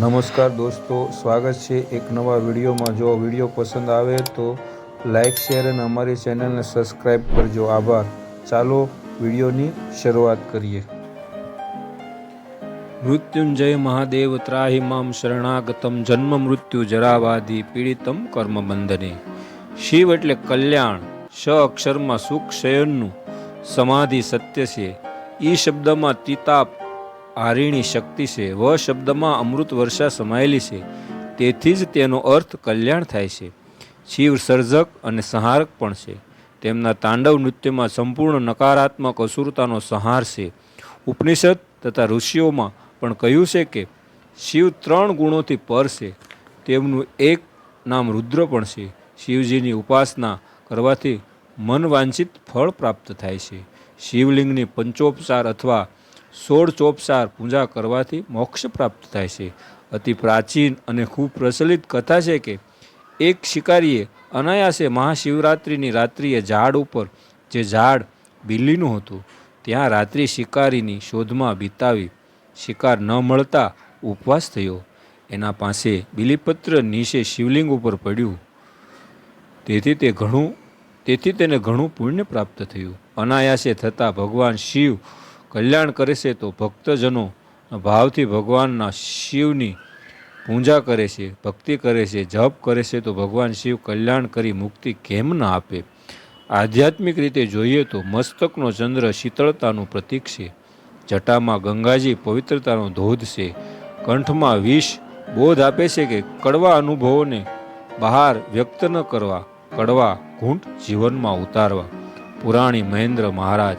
નમસ્કાર દોસ્તો, સ્વાગત છે એક નવા વિડીયોમાં. જો વીડિયો પસંદ આવે તો લાઇક શેર અને અમારી ચેનલને સબસ્ક્રાઈબ કરજો. આભાર. ચાલો વિડીયોની શરૂઆત કરીએ. મૃત્યુંજય મહાદેવ ત્રાહી મામ શરણાગતમ જન્મ મૃત્યુ જરાવાદી પીડિતમ કર્મ બંધને. શિવ એટલે કલ્યાણ શ અક્ષરમાં સુખ, શયનનું સમાધિ સત્ય છે. ઈ શબ્દમાં તિતાપ હારીણી શક્તિ છે. વ શબ્દમાં અમૃત વર્ષા સમાયેલી છે. તેથી જ તેનો અર્થ કલ્યાણ થાય છે. શિવ સર્જક અને સંહારક પણ છે. તેમના તાંડવ નૃત્યમાં સંપૂર્ણ નકારાત્મક અસુરતાનો સંહાર છે. ઉપનિષદ તથા ઋષિઓમાં પણ કહ્યું છે કે, શિવ ત્રણ ગુણોથી પર છે. તેમનું એક નામ રુદ્ર પણ છે. શિવજીની ઉપાસના કરવાથી મનવાંછિત ફળ પ્રાપ્ત થાય છે. શિવલિંગની પંચોપચાર અથવા સોળ ચોપસાર પૂજા કરવાથી મોક્ષ પ્રાપ્ત થાય છે. અતિ પ્રાચીન અને ખૂબ પ્રચલિત કથા છે કે, એક શિકારીએ અનાયાસે મહાશિવરાત્રિની રાત્રિએ ઝાડ ઉપર, જે ઝાડ બિલ્લીનું હતું, ત્યાં રાત્રિ શિકારીની શોધમાં વિતાવી શિકાર ન મળતા ઉપવાસ થયો. એના પાસે બિલીપત્ર નીચે શિવલિંગ ઉપર પડ્યું. તેથી તે ઘણું, તેથી તેને ઘણું પુણ્ય પ્રાપ્ત થયું. અનાયાસે થતાં ભગવાન શિવ કલ્યાણ કરે છે, તો ભક્તજનો ભાવથી ભગવાનના શિવની પૂજા કરે છે, ભક્તિ કરે છે, જપ કરે છે, તો ભગવાન શિવ કલ્યાણ કરી મુક્તિ કેમ ન આપે? આધ્યાત્મિક રીતે જોઈએ તો મસ્તકનો ચંદ્ર શીતળતાનું પ્રતીક છે. જટામાં ગંગાજી પવિત્રતાનો ધોધ છે. કંઠમાં વિષ બોધ આપે છે કે કડવા અનુભવોને બહાર વ્યક્ત ન કરવા, કડવા ઘૂંટ જીવનમાં ઉતારવા. પુરાણી મહેન્દ્ર મહારાજ